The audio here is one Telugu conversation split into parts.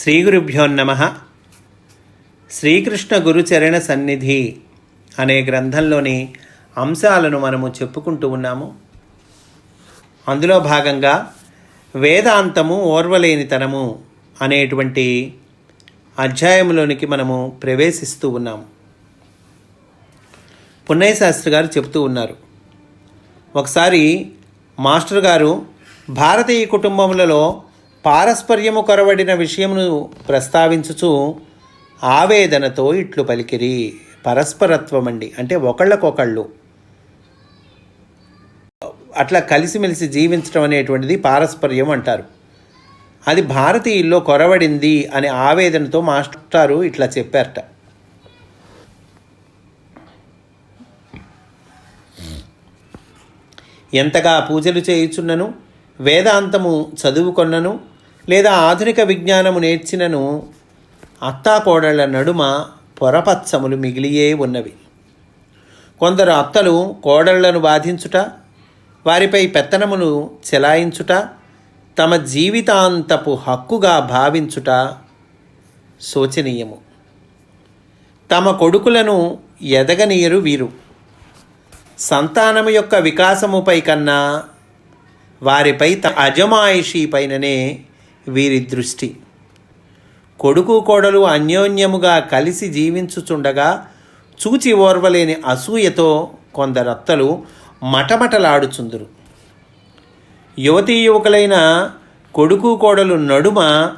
శ్రీ గురుభ్యో నమ. శ్రీకృష్ణ గురుచరణ సన్నిధి అనే గ్రంథంలోని అంశాలను మనము చెప్పుకుంటూ ఉన్నాము. అందులో భాగంగా వేదాంతము ఓర్వలేనితనము అనేటువంటి అధ్యాయంలోనికి మనము ప్రవేశిస్తూ ఉన్నాము. పున్నయ్య శాస్త్రి గారు చెప్తూ ఉన్నారు. ఒకసారి మాస్టర్ గారు భారతీయ కుటుంబములలో పారస్పర్యము కొరవడిన విషయమును ప్రస్తావించుచు ఆవేదనతో ఇట్లు పలికిరి. పరస్పరత్వం అండి అంటే ఒకళ్ళకొకళ్ళు. అట్లా కలిసిమెలిసి జీవించడం అనేటువంటిది పారస్పర్యం అంటారు. అది భారతీయుల్లో కొరవడింది అనే ఆవేదనతో మాస్టారు ఇట్లా చెప్పారట. ఎంతగా పూజలు చేయుచున్నను వేదాంతము చదువుకొన్నను లేదా ఆధునిక విజ్ఞానము నేర్చినను అత్తాకోడళ్ళ నడుమ పొరపచ్చములు మిగిలియే ఉన్నవి. కొందరు అత్తలు కోడళ్ళను బాధించుట వారిపై పెత్తనమును చెలాయించుట తమ జీవితాంతపు హక్కుగా భావించుట శోచనీయము. తమ కొడుకులను ఎదగనీయరు వీరు. సంతానము యొక్క వికాసముపై కన్నా వారిపై త అజమాయిషీ పైననే వీరి దృష్టి. కొడుకు కోడలు అన్యోన్యముగా కలిసి జీవించుచుండగా చూచి ఓర్వలేని అసూయతో కొందరత్తలు మటమటలాడుచుందురు. యువతీ యువకులైన కొడుకు కోడలు నడుమ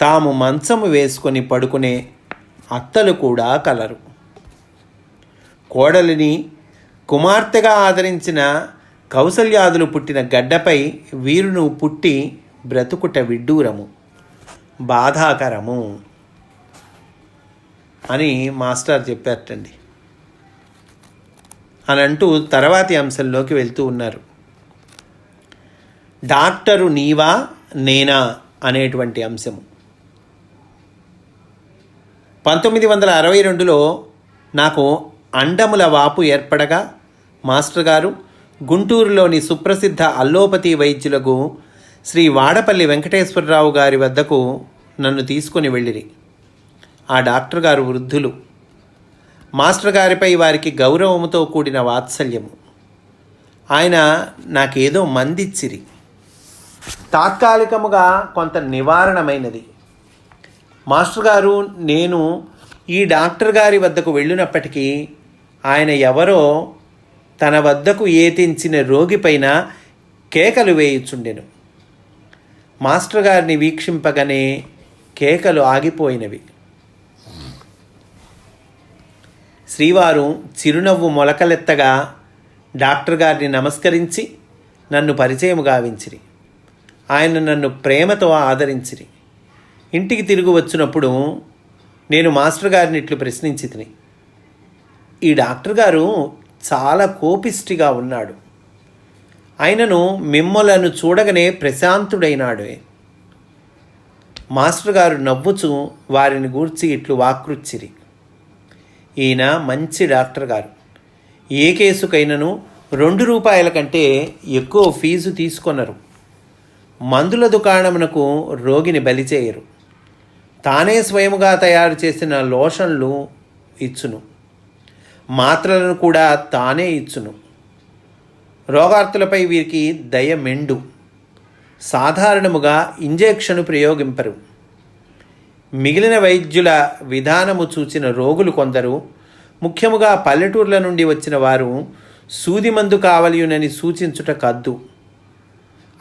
తాము మంచము వేసుకొని పడుకునే అత్తలు కూడా కలరు. కోడలిని కుమార్తెగా ఆదరించిన కౌసల్యాదులు పుట్టిన గడ్డపై వీరును పుట్టి బ్రతుకుట విడ్డూరము బాధాకరము అని మాస్టర్ చెప్పారటండి. అని అంటూ తర్వాతి అంశంలోకి వెళ్తూ ఉన్నారు. డాక్టరు నీవా నేనా అనేటువంటి అంశము. పంతొమ్మిది వందల అరవై రెండులో నాకు అండముల వాపు ఏర్పడగా మాస్టర్ గారు గుంటూరులోని సుప్రసిద్ధ అల్లోపతి వైద్యులకు శ్రీ వాడపల్లి వెంకటేశ్వరరావు గారి వద్దకు నన్ను తీసుకుని వెళ్ళిరి. ఆ డాక్టర్ గారు వృద్ధులు. మాస్టర్ గారిపై వారికి గౌరవముతో కూడిన వాత్సల్యము. ఆయన నాకేదో మందిచ్చిరి. తాత్కాలికముగా కొంత నివారణమైనది. మాస్టర్ గారు నేను ఈ డాక్టర్ గారి వద్దకు వెళ్ళినప్పటికీ ఆయన ఎవరో తన వద్దకు ఏతించిన రోగిపైన కేకలు వేయుచుండెను. మాస్టర్ గారిని వీక్షింపగానే కేకలు ఆగిపోయినవి. శ్రీవారు చిరునవ్వు మొలకలెత్తగా డాక్టర్ గారిని నమస్కరించి నన్ను పరిచయం గావించిరి. ఆయన నన్ను ప్రేమతో ఆదరించిరి. ఇంటికి తిరిగి వచ్చినప్పుడు నేను మాస్టర్ గారిని ఇట్లు ప్రశ్నించి తిని ఈ డాక్టర్ గారు చాలా కోపిష్టిగా ఉన్నాడు. ఆయనను మిమ్మలను చూడగానే ప్రశాంతుడైనాడు. మాస్టర్ గారు నవ్వుచు వారిని గూర్చి ఇట్లు వాకృచ్చిరి. ఈయన మంచి డాక్టర్ గారు. ఏ కేసుకైనను రెండు రూపాయల కంటే ఎక్కువ ఫీజు తీసుకొనరు. మందుల దుకాణమునకు రోగిని బలి చేయరు. తానే స్వయముగా తయారు చేసిన లోషన్లు ఇచ్చును. మాత్రలను కూడా తానే ఇచ్చును. రోగార్తులపై వీరికి దయ మెండు. సాధారణముగా ఇంజెక్షను ప్రయోగింపరు. మిగిలిన వైద్యుల విధానము చూచిన రోగులు కొందరు ముఖ్యముగా పల్లెటూర్ల నుండి వచ్చిన వారు సూది మందు కావలియునని సూచించుట కద్దు.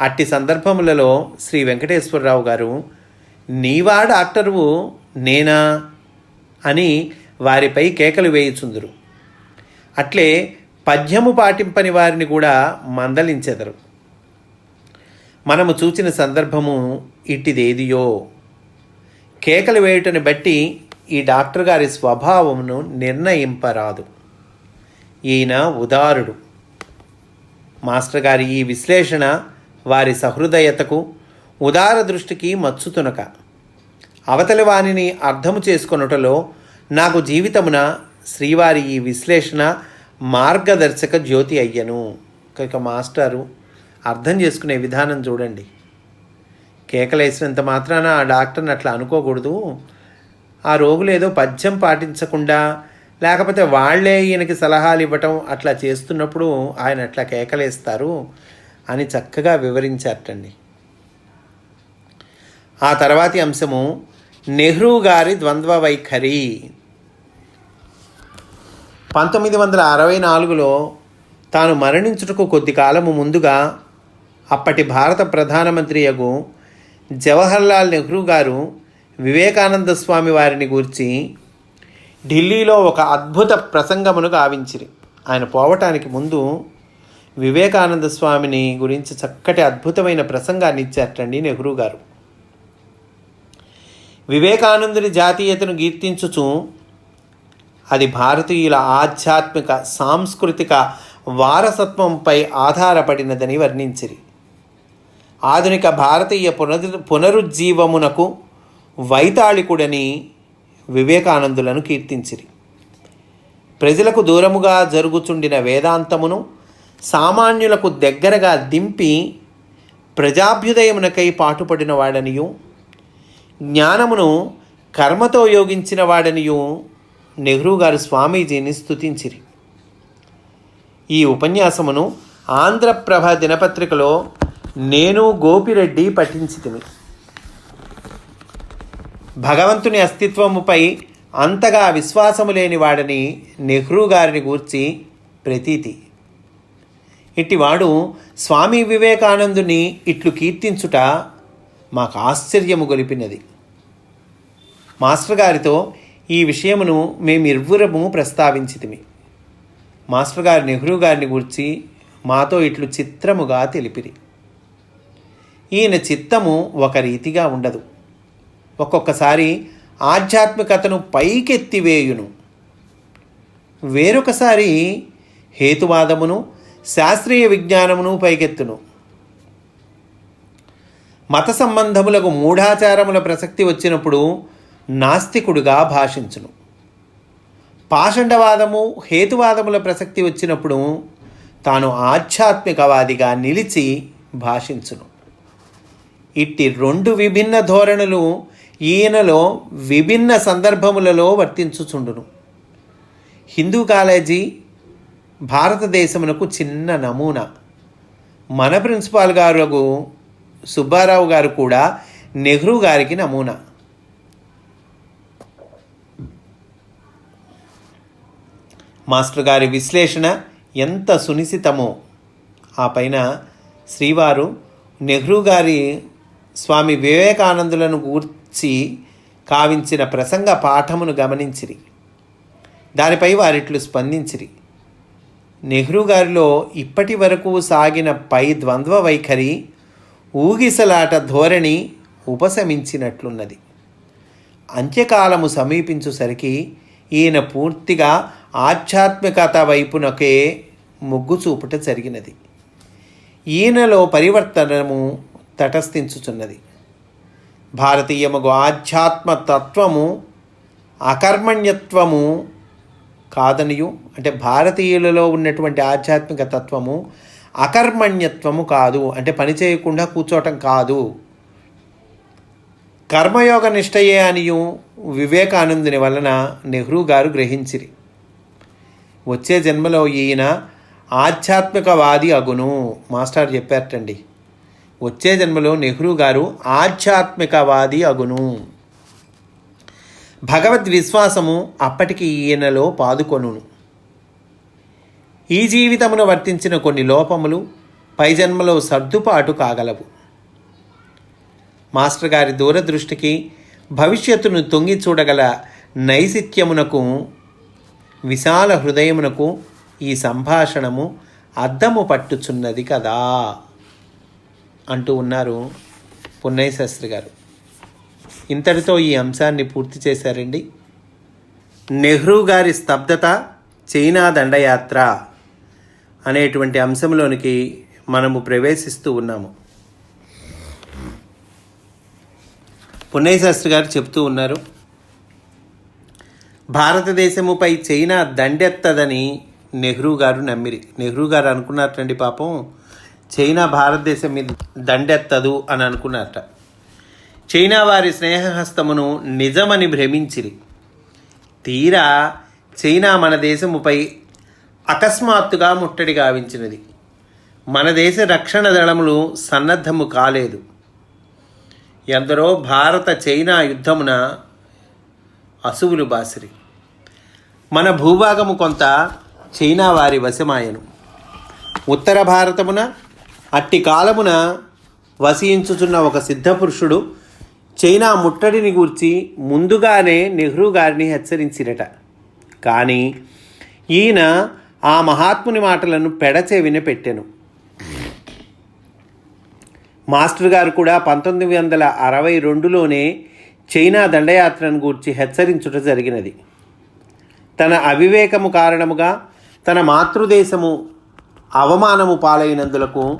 అట్టి సందర్భములలో శ్రీ వెంకటేశ్వరరావు గారు నీవా డాక్టరువు? నేనా? అని వారిపై కేకలు వేయుచుందురు. అట్లే పద్యము పాటింపని వారిని కూడా మందలించెదరు. మనము చూచిన సందర్భము ఇట్టిదేదియో కేకలు వేయుటని బట్టి ఈ డాక్టర్ గారి స్వభావమును నిర్ణయింపరాదు. ఈయన ఉదారుడు. మాస్టర్ గారి ఈ విశ్లేషణ వారి సహృదయతకు ఉదార దృష్టికి మచ్చుతునక. అవతలి వాణిని అర్థము చేసుకొనుటలో నాకు జీవితమున శ్రీవారి ఈ విశ్లేషణ మార్గదర్శక జ్యోతి అయ్యను. కనుక మాస్టారు అర్థం చేసుకునే విధానం చూడండి. కేకలేసినంత మాత్రాన ఆ డాక్టర్ని అట్లా అనుకోకూడదు. ఆ రోగులు ఏదో పద్యం పాటించకుండా లేకపోతే వాళ్ళే ఈయనకి సలహాలు ఇవ్వటం అట్లా చేస్తున్నప్పుడు ఆయన అట్లా కేకలేస్తారు అని చక్కగా వివరించారటండి. ఆ తర్వాతి అంశము నెహ్రూ గారి ద్వంద్వ వైఖరి పంతొమ్మిది వందల అరవై నాలుగులో తాను మరణించుటకు కొద్ది కాలము ముందుగా అప్పటి భారత ప్రధానమంత్రి యగు జవహర్లాల్ నెహ్రూ గారు వివేకానంద స్వామి వారిని గూర్చి ఢిల్లీలో ఒక అద్భుత ప్రసంగమును గావించిరి. ఆయన పోవటానికి ముందు వివేకానంద స్వామిని గురించి చక్కటి అద్భుతమైన ప్రసంగాన్ని ఇచ్చారటండి నెహ్రూ గారు. వివేకానందుని జాతీయతను కీర్తించుచు అది భారతీయుల ఆధ్యాత్మిక సాంస్కృతిక వారసత్వంపై ఆధారపడినదని వర్ణించిరి. ఆధునిక భారతీయ పునరు పునరుజ్జీవమునకు వైతాళికుడని వివేకానందులను కీర్తించిరి. ప్రజలకు దూరముగా జరుగుచుండిన వేదాంతమును సామాన్యులకు దగ్గరగా దింపి ప్రజాభ్యుదయమునకై పాటుపడిన వాడనియు జ్ఞానమును కర్మతో యోగించిన వాడనియు నెహ్రూ గారు స్వామీజీని స్తుతించిరి. ఈ ఉపన్యాసమును ఆంధ్రప్రభ దినపత్రికలో నేను గోపిరెడ్డి పఠించితిమి. భగవంతుని అస్తిత్వముపై అంతగా విశ్వాసము లేని వాడని నెహ్రూ గారిని గూర్చి ప్రతీతి. ఇట్టివాడు స్వామి వివేకానందుని ఇట్లు కీర్తించుట మాకు ఆశ్చర్యము గొలిపినది. మాస్టర్ గారితో ఈ విషయమును మేమిరువురము ప్రస్తావించితిమి. మాస్టర్ గారు నెహ్రూ గారిని గురించి మాతో ఇట్లు చిత్రముగా తెలిపిరి. ఈయన చిత్తము ఒక రీతిగా ఉండదు. ఒక్కొక్కసారి ఆధ్యాత్మికతను పైకెత్తివేయును వేరొకసారి హేతువాదమును శాస్త్రీయ విజ్ఞానమును పైకెత్తును. మత సంబంధములకు మూఢాచారముల ప్రసక్తి వచ్చినప్పుడు నాస్తికుడుగా భాషించును. పాషండవాదము హేతువాదముల ప్రసక్తి వచ్చినప్పుడు తాను ఆధ్యాత్మికవాదిగా నిలిచి భాషించును. ఇట్టి రెండు విభిన్న ధోరణులు ఈయనలో విభిన్న సందర్భములలో వర్తించుచుండును. హిందూ కాలేజీ భారతదేశమునకు చిన్న నమూనా. మన ప్రిన్సిపాల్ గారు సుబ్బారావు గారు కూడా నెహ్రూ గారికి నమూనా. మాస్టర్ గారి విశ్లేషణ ఎంత సునిశితమో. ఆ పైన శ్రీవారు నెహ్రూ గారి స్వామి వివేకానందులను గూర్చి కావించిన ప్రసంగ పాఠమును గమనించిరి. దానిపై వారిట్లు స్పందించిరి. నెహ్రూ గారిలో ఇప్పటి వరకు సాగిన పై ద్వంద్వ వైఖరి ఊగిసలాట ధోరణి ఉపశమించినట్లున్నది. అంత్యకాలము సమీపించుసరికి ఈయన పూర్తిగా ఆధ్యాత్మికత వైపునకే మొగ్గు చూపుట జరిగినది. ఈయనలో పరివర్తనము తటస్థించుచున్నది. భారతీయముగు ఆధ్యాత్మ తత్వము అకర్మణ్యత్వము కాదనియు. అంటే భారతీయులలో ఉన్నటువంటి ఆధ్యాత్మిక తత్వము అకర్మణ్యత్వము కాదు. అంటే పని చేయకుండా కూర్చోటం కాదు. కర్మయోగ నిష్టయే అనియు వివేకానందుని వలన నెహ్రూ గారు గ్రహించిరి. వచ్చే జన్మలో ఈయన ఆధ్యాత్మికవాది అగును. మాస్టర్ చెప్పారటండి. వచ్చే జన్మలో నెహ్రూ గారు ఆధ్యాత్మికవాది అగును. భగవద్ విశ్వాసము అప్పటికి ఈయనలో పాదుకొనును. ఈ జీవితమును వర్తించిన కొన్ని లోపములు పై జన్మలో సర్దుపాటు కాగలవు. మాస్టర్ గారి దూరదృష్టికి భవిష్యత్తును తొంగి చూడగల నైసిత్యమునకు విశాల హృదయమునకు ఈ సంభాషణము అద్దము పట్టుచున్నది కదా అంటూ ఉన్నారు పున్నయ్య శాస్త్రి గారు. ఇంతటితో ఈ అంశాన్ని పూర్తి చేశారండి. నెహ్రూ గారి స్తబ్దత చైనా దండయాత్ర అనేటువంటి అంశంలోనికి మనము ప్రవేశిస్తూ ఉన్నాము. పున్నయ్య శాస్త్రి గారు చెప్తూ ఉన్నారు. భారతదేశముపై చైనా దండెత్తదని నెహ్రూ గారు నమ్మిరి. నెహ్రూ గారు అనుకున్నారటండి పాపం. చైనా భారతదేశం మీద దండెత్తదు అని అనుకున్నారట. చైనా వారి స్నేహహస్తమును నిజమని భ్రమించిరి. తీరా చైనా మన దేశముపై అకస్మాత్తుగా ముట్టడి గావించినది. మన దేశ రక్షణ దళములు సన్నద్ధము కాలేదు. ఎందరో భారత చైనా యుద్ధమున అసువులు బాసిరి. మన భూభాగము కొంత చైనా వారి వశమాయను. ఉత్తర భారతమున అట్టి కాలమున వసించుచున్న ఒక సిద్ధపురుషుడు చైనా ముట్టడిని గూర్చి ముందుగానే నెహ్రూ గారిని హెచ్చరించిరట. కానీ ఈయన ఆ మహాత్ముని మాటలను పెడచెవిన పెట్టెను మాస్టర్ గారు కూడా పంతొమ్మిది వందల అరవై రెండులోనే చైనా దండయాత్రను గూర్చి హెచ్చరించుట జరిగినది. తన అవివేకము కారణముగా తన మాతృదేశము అవమానము పాలైనందులకు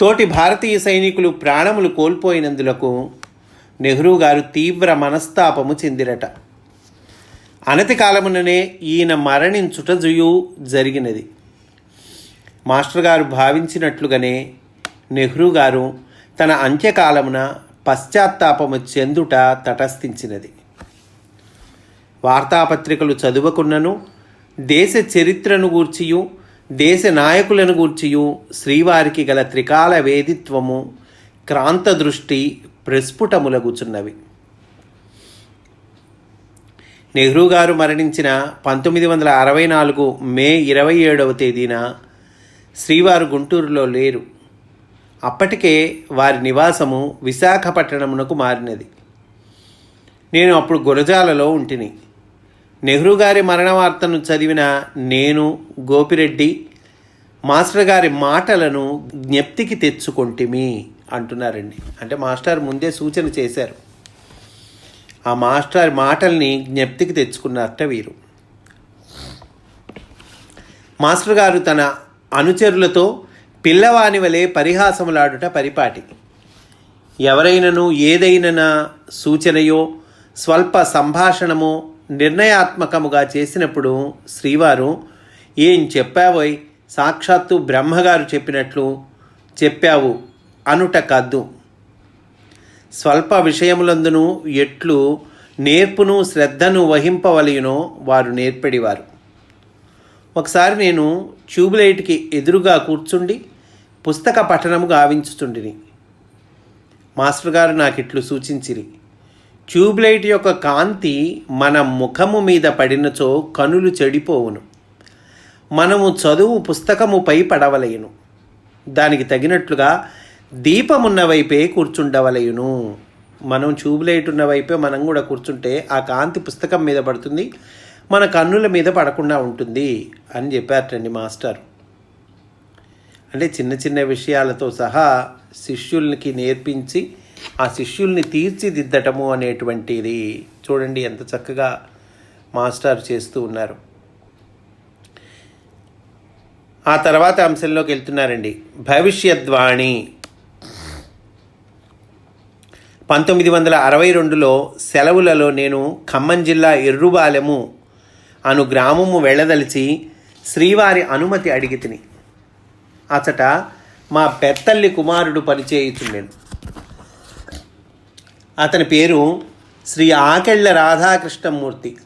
తోటి భారతీయ సైనికులు ప్రాణములు కోల్పోయినందులకు నెహ్రూ గారు తీవ్ర మనస్తాపము చెందిరట. అనతి కాలముననే ఈయన మరణించుట జుయు జరిగినది. మాస్టర్ గారు భావించినట్లుగానే నెహ్రూ గారు తన అంత్యకాలమున పశ్చాత్తాపము చెందుట తటస్థించినది. వార్తాపత్రికలు చదువుకున్నను దేశ చరిత్రను గూర్చియు దేశ నాయకులను గూర్చియు శ్రీవారికి గల త్రికాల వేదిత్వము క్రాంత దృష్టి ప్రస్ఫుటములగుచున్నవి. నెహ్రూ గారు మరణించిన పంతొమ్మిది వందల అరవై నాలుగు మే ఇరవై ఏడవ తేదీన శ్రీవారు గుంటూరులో లేరు. అప్పటికే వారి నివాసము విశాఖపట్టణమునకు మారినది. నేను అప్పుడు గురజాలలో ఉంటిని. నెహ్రూ గారి మరణ వార్తను చదివిన నేను గోపిరెడ్డి మాస్టర్ గారి మాటలను జ్ఞప్తికి తెచ్చుకొంటిమి అంటున్నారండి. అంటే మాస్టర్ ముందే సూచన చేశారు. ఆ మాస్టర్ మాటల్ని జ్ఞప్తికి తెచ్చుకున్నారట వీరు. మాస్టర్ గారు తన అనుచరులతో పిల్లవాని వలె పరిహాసములాడుట పరిపాటి. ఎవరైనను ఏదైనా సూచనయో స్వల్ప సంభాషణమో నిర్ణయాత్మకముగా చేసినప్పుడు శ్రీవారు ఏం చెప్పావోయ్? సాక్షాత్తు బ్రహ్మగారు చెప్పినట్లు చెప్పావు అనుట కద్దు. స్వల్ప విషయములందును ఎట్లు నేర్పును శ్రద్ధను వహింపవలయునో వారు నేర్పడివారు. ఒకసారి నేను ట్యూబ్లైట్కి ఎదురుగా కూర్చుండి పుస్తక పఠనము గావించుచుండిని మాస్టర్ గారు నాకు ఇట్లు సూచించిరి. ట్యూబ్లైట్ యొక్క కాంతి మన ముఖము మీద పడినచో కనులు చెడిపోవును. మనము చదువు పుస్తకముపై పడవలయును. దానికి తగినట్లుగా దీపమున్న వైపే కూర్చుండవలయును. మనం ట్యూబ్లైట్ ఉన్న వైపే మనం కూడా కూర్చుంటే ఆ కాంతి పుస్తకం మీద పడుతుంది మన కన్నుల మీద పడకుండా ఉంటుంది అని చెప్పారటండి మాస్టర్. అంటే చిన్న చిన్న విషయాలతో సహా శిష్యుల్నికి నేర్పించి ఆ శిష్యుల్ని తీర్చిదిద్దటము అనేటువంటిది చూడండి ఎంత చక్కగా మాస్టర్ చేస్తూ ఉన్నారు. ఆ తర్వాత అంశంలోకి వెళ్తున్నారండి. భవిష్యద్వాణి. పంతొమ్మిది వందల అరవై రెండులో సెలవులలో నేను ఖమ్మం జిల్లా ఎర్రుబాలెము అను గ్రామము వెళ్ళదలిచి శ్రీవారి అనుమతి అడిగి తిని అచట మా పెత్తల్లి కుమారుడు పనిచేయుచుండెను అతని పేరు శ్రీ ఆకెళ్ళ రాధాకృష్ణమూర్తి.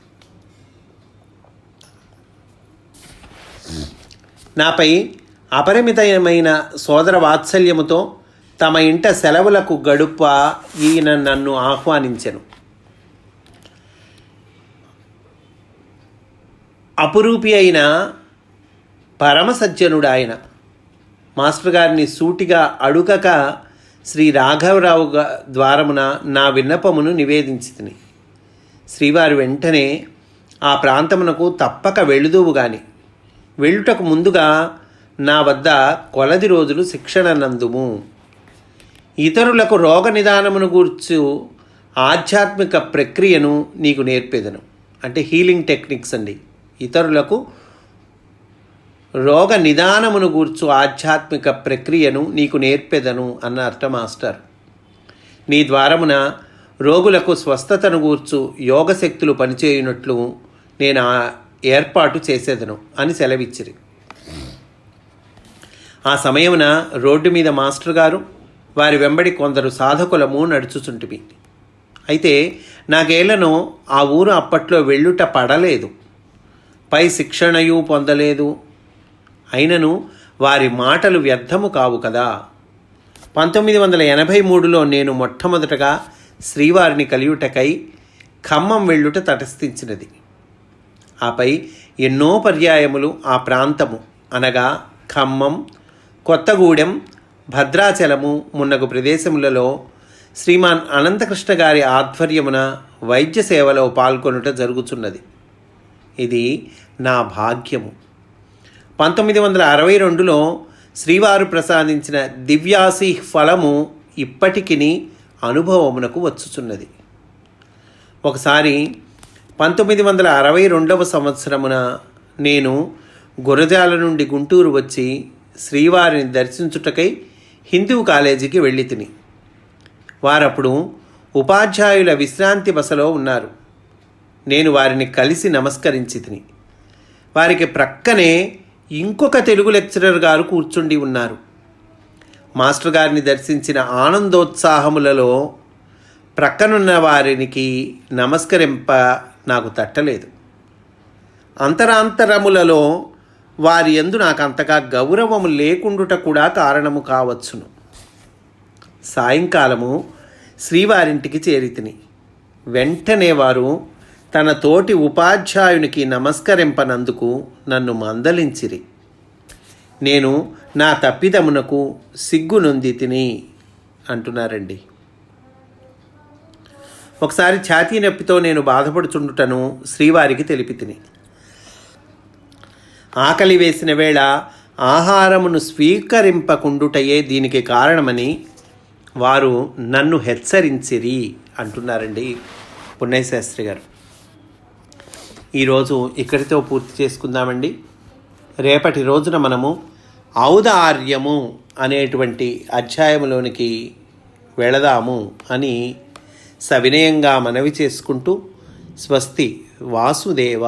నాపై అపరిమితమైన సోదర వాత్సల్యముతో తమ ఇంట సెలవులకు గడుప ఈయన నన్ను ఆహ్వానించెను. అపురూపి అయిన పరమసజ్జనుడు ఆయన మాస్టర్ గారిని సూటిగా అడుగక శ్రీ రాఘవరావు ద్వారమున నా విన్నపమును నివేదించితిని. శ్రీవారు వెంటనే ఆ ప్రాంతమునకు తప్పక వెళుదువు గాని వెళ్ళుటకు ముందుగా నా వద్ద కొలది రోజులు శిక్షణ నందుము ఇతరులకు రోగ నిదానమును గూర్చు ఆధ్యాత్మిక ప్రక్రియను నీకు నేర్పేదను. అంటే హీలింగ్ టెక్నిక్స్ అండి. ఇతరులకు రోగ నిదానమును గూర్చు ఆధ్యాత్మిక ప్రక్రియను నీకు నేర్పెదను అన్న అర్థ మాస్టర్. నీ ద్వారమున రోగులకు స్వస్థతను గూర్చు యోగశక్తులు పనిచేయునట్లు నేను ఆ ఏర్పాటు చేసేదను అని సెలవిచ్చిరి. ఆ సమయమున రోడ్డు మీద మాస్టర్ గారు వారి వెంబడి కొందరు సాధకులము నడుచుచుంటివి అయితే నాకేళ్ళను ఆ ఊరు అప్పట్లో వెళ్ళుట పడలేదు. పై శిక్షణయు పొందలేదు అయినను వారి మాటలు వ్యర్థము కావు కదా. పంతొమ్మిది వందల ఎనభై మూడులో నేను మొట్టమొదటగా శ్రీవారిని కలియుటకై ఖమ్మం వెళ్ళుట తటస్థించినది. ఆపై ఎన్నో పర్యాయములు ఆ ప్రాంతము అనగా ఖమ్మం కొత్తగూడెం భద్రాచలము మున్నగు ప్రదేశములలో శ్రీమాన్ అనంతకృష్ణ గారి ఆధ్వర్యమున వైద్య సేవలో పాల్గొనుట జరుగుతున్నది ఇది నా భాగ్యము. పంతొమ్మిది వందల అరవై రెండులో శ్రీవారు ప్రసాదించిన దివ్యాసి ఫలము ఇప్పటికిని అనుభవమునకు వచ్చుచున్నది. ఒకసారి పంతొమ్మిది వందల అరవై రెండవ సంవత్సరమున నేను గురజాల నుండి గుంటూరు వచ్చి శ్రీవారిని దర్శించుటకై హిందూ కాలేజీకి వెళ్ళి తిని వారప్పుడు ఉపాధ్యాయుల విశ్రాంతి బసలో ఉన్నారు. నేను వారిని కలిసి నమస్కరించి తిని వారికి ప్రక్కనే ఇంకొక తెలుగు లెక్చరర్ గారు కూర్చుండి ఉన్నారు. మాస్టర్ గారిని దర్శించిన ఆనందోత్సాహములలో ప్రక్కనున్న వారికి నమస్కరింప నాకు తట్టలేదు. అంతరాంతరములలో వారి ఎందు నాకు అంతగా గౌరవము లేకుండుట కూడా కారణము కావచ్చును. సాయంకాలము శ్రీవారింటికి చేరితిని వెంటనే వారు తన తోటి ఉపాధ్యాయునికి నమస్కరింపనందుకు నన్ను మందలించిరి. నేను నా తప్పిదమునకు సిగ్గు నొంది తిని అంటున్నారండి. ఒకసారి ఛాతీ నొప్పితో నేను బాధపడుచుండుటను శ్రీవారికి తెలిపి తిని. ఆకలి వేసిన వేళ ఆహారమును స్వీకరింపకుండుటయే దీనికి కారణమని వారు నన్ను హెచ్చరించిరి అంటున్నారండి పుణ్యశాస్త్రి గారు. ఈరోజు ఇక్కడితో పూర్తి చేసుకుందామండి. రేపటి రోజున మనము ఔదార్యము అనేటువంటి అధ్యాయంలోనికి వెళదాము అని సవినయంగా మనవి చేసుకుంటూ స్వస్తి వాసుదేవ.